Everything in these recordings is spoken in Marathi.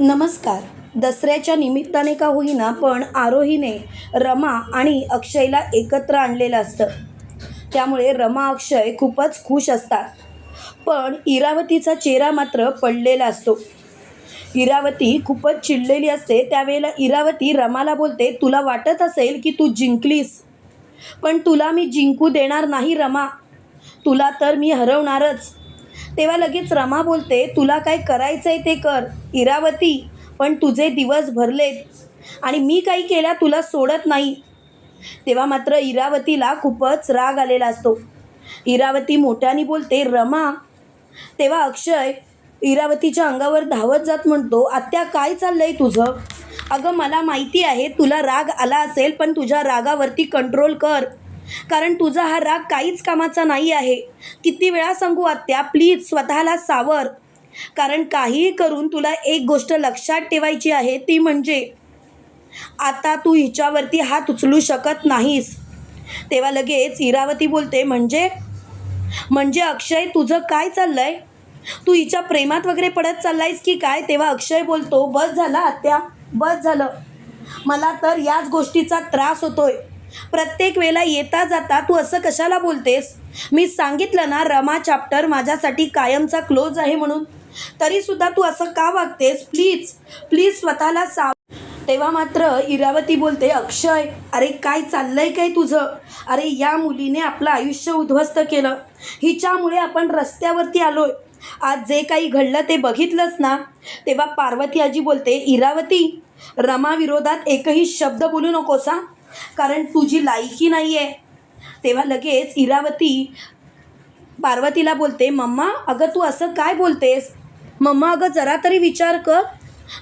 नमस्कार. दसऱ्याच्या निमित्ताने का होईना पण आरोहीने रमा आणि अक्षयला एकत्र आणलेलं असतं. त्यामुळे रमा अक्षय खूपच खुश असतात. पण इरावतीचा चेहरा मात्र पडलेला असतो. इरावती खूपच चिडलेली असते. त्यावेळेला इरावती रमाला बोलते तुला वाटत असेल की तू जिंकलीस पण तुला मी जिंकू देणार नाही रमा. तुला तर मी हरवणारच. तेव्हा लगेच रमा बोलते तुला काय करायचं आहे ते कर इरावती. पण तुझे दिवस भरलेत आणि मी काही केल्या तुला सोडत नाही. तेव्हा मात्र इरावतीला खूपच राग आलेला असतो. इरावती मोठ्याने बोलते रमा. तेव्हा अक्षय इरावतीच्या अंगावर धावत जात म्हणतो आत्या काय चाललंय तुझं? अगं मला माहिती आहे तुला राग आला असेल पण तुझ्या रागावरती कंट्रोल कर. कारण तुझा हा राग काहीच कामाचा नाही आहे. किती वेळा सांगू आत्या प्लीज स्वतःला सावर. कारण काहीही करून तुला एक गोष्ट लक्षात ठेवायची आहे ती म्हणजे आता तू हिच्यावरती हात उचलू शकत नाहीस. तेव्हा लगेच इरावती बोलते म्हणजे? म्हणजे अक्षय तुझं काय चाललंय? तू हिच्या प्रेमात वगैरे पडत चाललायस की काय? तेव्हा अक्षय बोलतो बस झाला आत्या बस झालं. मला तर याच गोष्टीचा त्रास होतोय. प्रत्येक वेळेला येता जाता तू असं कशाला बोलतेस? मी सांगितलं ना रमा चॅप्टर माझ्यासाठी कायमचा क्लोज आहे म्हणून. तरीसुद्धा तू असं का वागतेस? प्लीज प्लीज स्वतःला साव तेव्हा मात्र इरावती बोलते अक्षय अरे काय चाललंय काय तुझं? अरे या मुलीने आपलं आयुष्य उद्ध्वस्त केलं. हिच्यामुळे आपण रस्त्यावरती आलोय. आज जे काही घडलं ते बघितलंच ना? तेव्हा पार्वती आजी बोलते इरावती रमा विरोधात एकही शब्द बोलू नकोसा कारण तुझी लायकी नाही आहे तेव्हा लगेच इरावती पार्वतीला बोलते मम्मा अगं तू असं काय बोलतेस? मम्मा अगं जरा तरी विचार कर.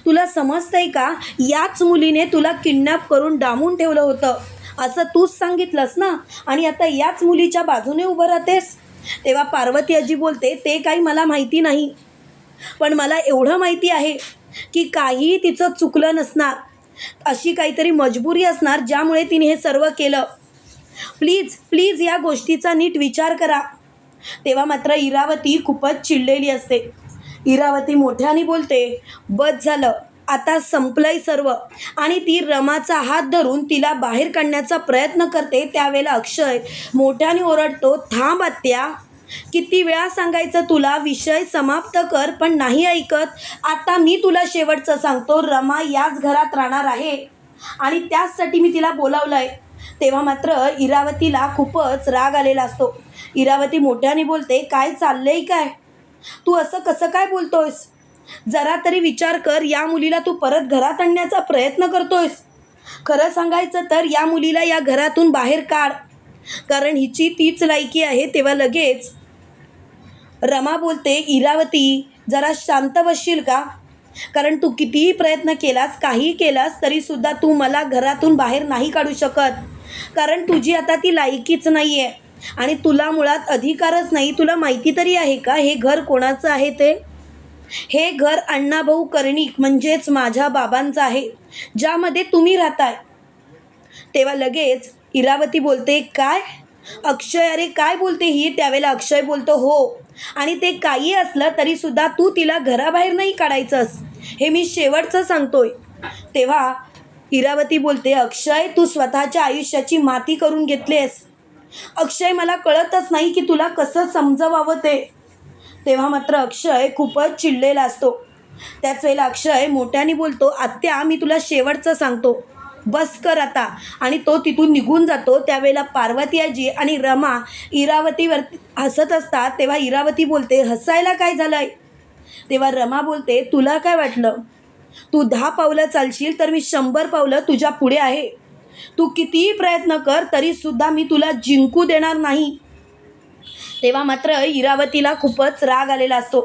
तुला समजतंय का? याच मुलीने तुला किडनॅप करून डांबून ठेवलं होतं. असं तूच सांगितलंस ना? आणि आता याच मुलीच्या बाजूने उभं राहतेस? तेव्हा पार्वती आजी बोलते ते काही मला माहिती नाही. पण मला एवढं माहिती आहे की काहीही तिचं चुकलं नसणार. अशी काहीतरी मजबुरी असणार ज्यामुळे तिने हे सर्व केलं. प्लीज प्लीज या गोष्टीचा नीट विचार करा. तेव्हा मात्र इरावती खूपच चिडलेली असते. इरावती मोठ्याने बोलते बस झालं आता संपलंय सर्व. आणि ती रमाचा हात धरून तिला बाहेर काढण्याचा प्रयत्न करते त्यावेळेला अक्षय मोठ्याने ओरडतो थांब आत्या किती वेळा सांगायचं तुला विषय समाप्त कर पण नाही ऐकत. आता मी तुला शेवटचं सांगतो रमा याच घरात राहणार आहे. आणि त्याचसाठी मी तिला बोलावलं आहे तेव्हा मात्र इरावतीला खूपच राग आलेला असतो. इरावती मोठ्याने बोलते काय चाललंय काय? तू असं कसं काय बोलतोयस? जरा तरी विचार कर या मुलीला तू परत घरात आणण्याचा प्रयत्न करतोयस. खरं सांगायचं तर या मुलीला या घरातून बाहेर काढ. कारण हिची तीच लायकी आहे तेव्हा लगेच रमा बोलते इरावती जरा शांत बसशील का? कारण तू कितीही प्रयत्न केलास काही केलास तरीसुद्धा तू मला घरातून बाहेर नाही काढू शकत. कारण तुझी आता ती लायकीच नाही आहे आणि तुला मुळात अधिकारच नाही. तुला माहिती तरी आहे का हे घर कोणाचं आहे ते? हे घर अण्णाभाऊ कर्णिक म्हणजेच माझ्या बाबांचं आहे ज्यामध्ये तुम्ही राहताय. तेव्हा लगेच इरावती बोलते काय? अक्षय अरे काय बोलते ही? त्यावेळेला अक्षय बोलतो हो. आणि ते काही असलं तरीसुद्धा तू तिला घराबाहेर नाही काढायचंस हे मी शेवटचं सांगतोय. तेव्हा इरावती बोलते अक्षय तू स्वतःच्या आयुष्याची माती करून घेतलेस. अक्षय मला कळतच नाही की तुला कसं समजवावं ते. तेव्हा मात्र अक्षय खूपच चिडलेला असतो. त्याच वेळेला अक्षय मोठ्याने बोलतो आत्या मी तुला शेवटचं सांगतो. बस कर आता. आणि तो तिथून निघून जातो. त्यावेळेला पार्वतीयाजी आणि रमा इरावतीवरती हसत असतात. तेव्हा इरावती बोलते हसायला काय झालंय? तेव्हा रमा बोलते तुला काय वाटलं? तू दहा पावलं चालशील तर मी शंभर पावलं तुझ्या पुढे आहे. तू कितीही प्रयत्न कर तरीसुद्धा मी तुला जिंकू देणार नाही. तेव्हा मात्र इरावतीला खूपच राग आलेला असतो.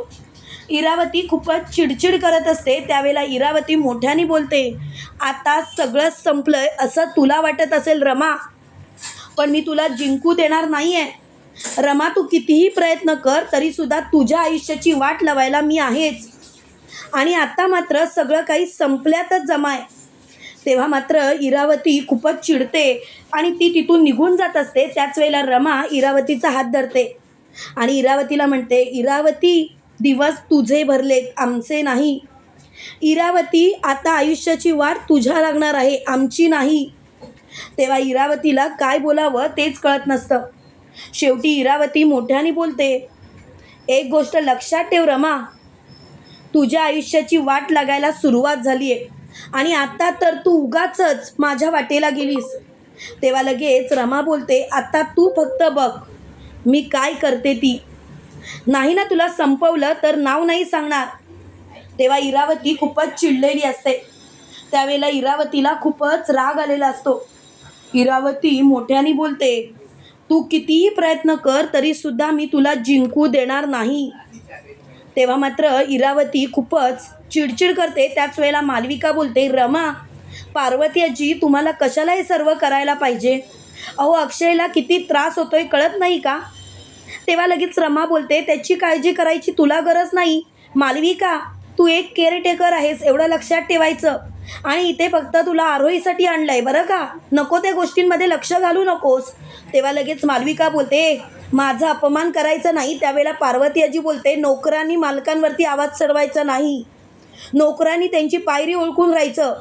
इरावती खूपच चिडचिड करत असते त्यावेळेला इरावती मोठ्याने बोलते आता सगळंच संपलंय असं तुला वाटत असेल रमा पण मी तुला जिंकू देणार नाही आहे रमा तू कितीही प्रयत्न कर तरीसुद्धा तुझ्या आयुष्याची वाट लावायला मी आहेच. आणि आता मात्र सगळं काही संपल्यातच जमाय. तेव्हा मात्र इरावती खूपच चिडते आणि ती तिथून निघून जात असते. त्याच वेळेला रमा इरावतीचा हात धरते आणि इरावतीला म्हणते इरावती दिवस तुझे भरलेत आमचे नाही. इरावती आता आयुष्याची वाट तुझ्या लागणार आहे आमची नाही. तेव्हा इरावतीला काय बोलावं तेच कळत नसतं. शेवटी इरावती मोठ्याने बोलते एक गोष्ट लक्षात ठेव रमा. तुझ्या आयुष्याची वाट लागायला सुरुवात झाली आहे आणि आता तर तू उगाचच माझ्या वाटेला गेलीस. तेव्हा लगेच रमा बोलते आता तू फक्त बघ मी काय करते ती. नाही ना तुला संपवलं तर नाव नाही सांगणार. तेव्हा इरावती खूपच चिडलेली असते. त्यावेळेला इरावतीला खूपच राग आलेला असतो. इरावती मोठ्याने बोलते तू कितीही प्रयत्न कर तरीसुद्धा मी तुला जिंकू देणार नाही. तेव्हा मात्र इरावती खूपच चिडचिड करते. त्याच वेळेला मालविका बोलते रमा पार्वती आजी तुम्हाला कशाला हे सर्व करायला पाहिजे? अहो अक्षयला किती त्रास होतोय कळत नाही का? तेव्हा लगेच रमा बोलते त्याची काळजी करायची तुला गरज नाही. मालविका तू एक केअरटेकर आहेस एवढं लक्षात ठेवायचं. आणि इथे फक्त तुला आरोहीसाठी आणलंय बरं का? नको त्या गोष्टींमध्ये लक्ष घालू नकोस. तेव्हा लगेच मालविका बोलते माझा अपमान करायचा नाही त्यावेळेला पार्वती आजी बोलते नोकरांनी मालकांवरती आवाज चढवायचा नाही. नोकरांनी त्यांची पायरी ओळखून राहायचं.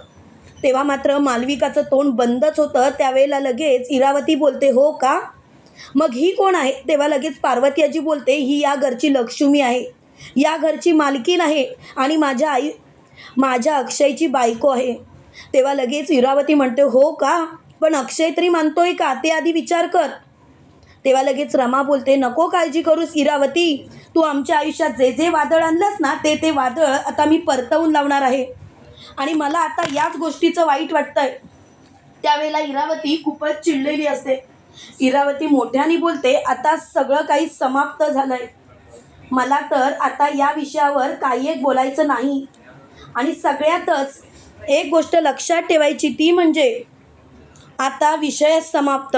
तेव्हा मात्र मालविकाचं तोंड बंदच होतं त्यावेळेला लगेच इरावती बोलते हो का? मग ही कोण आहे? तेव्हा लगेच पार्वती आजी बोलते ही या घरची लक्ष्मी आहे. या घरची मालकीन आहे आणि माझ्या आई माझ्या अक्षयची बायको आहे. तेव्हा लगेच इरावती म्हणते हो का? पण अक्षय तरी मानतोय का? ते आधी विचार कर. तेव्हा लगेच रमा बोलते नको काळजी करूस इरावती. तू आमच्या आयुष्यात जे जे वादळ आणलंस ना ते ते वादळ आता मी परतवून लावणार आहे. आणि मला आता याच गोष्टीचं वाईट वाटतंय. त्यावेळेला इरावती खूपच चिडलेली असते. इरावती मोठ्याने बोलते आता सगळं काही समाप्त झालंय. मला तर आता या विषयावर काही एक बोलायचं नाही. आणि सगळ्यातच एक गोष्ट लक्षात ठेवायची ती म्हणजे आता विषय समाप्त.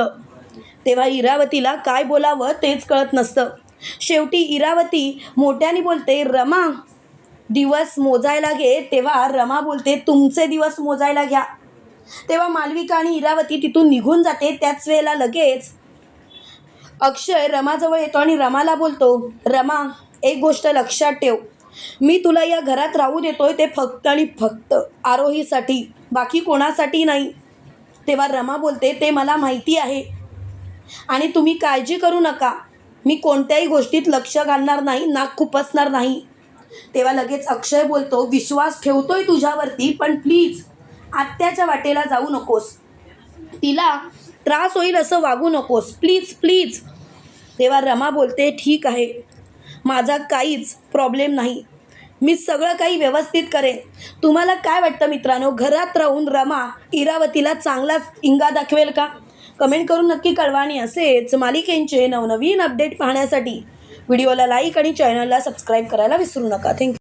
तेव्हा इरावतीला काय बोलावं तेच कळत नसतं. शेवटी इरावती मोठ्याने बोलते रमा दिवस मोजायला घे. तेव्हा रमा बोलते तुमचे दिवस मोजायला घ्या. तेव्हा मालविका आणि इरावती तिथून निघून जाते. त्याच वेळेला लगेच अक्षय रमाजवळ येतो आणि रमाला बोलतो रमा एक गोष्ट लक्षात ठेव. मी तुला या घरात राहू देतोय ते फक्त आणि फक्त आरोहीसाठी बाकी कोणासाठी नाही. तेव्हा रमा बोलते ते मला माहिती आहे आणि तुम्ही काळजी करू नका. मी कोणत्याही गोष्टीत लक्ष घालणार नाही नाक खुपसणार नाही. तेव्हा लगेच अक्षय बोलतो विश्वास ठेवतोय तुझ्यावरती पण प्लीज आत्याच्या वाटेला जाऊ नकोस. तिला त्रास होईल असं वागू नकोस. Please please. तेव्हा रमा बोलते ठीक आहे. माझा काहीच प्रॉब्लेम नाही. मी सगळं काही व्यवस्थित करेन. तुम्हाला काय वाटतं मित्रांनो? घरात राहून रमा इरावतीला चांगलाच इंगा दाखवेल का? कमेंट करून नक्की कळवा आणि असेच मालिकेंचे नवनवीन अपडेट पाहण्यासाठी व्हिडिओला लाईक आणि चॅनलला सबस्क्राईब करायला विसरू नका. थँक्यू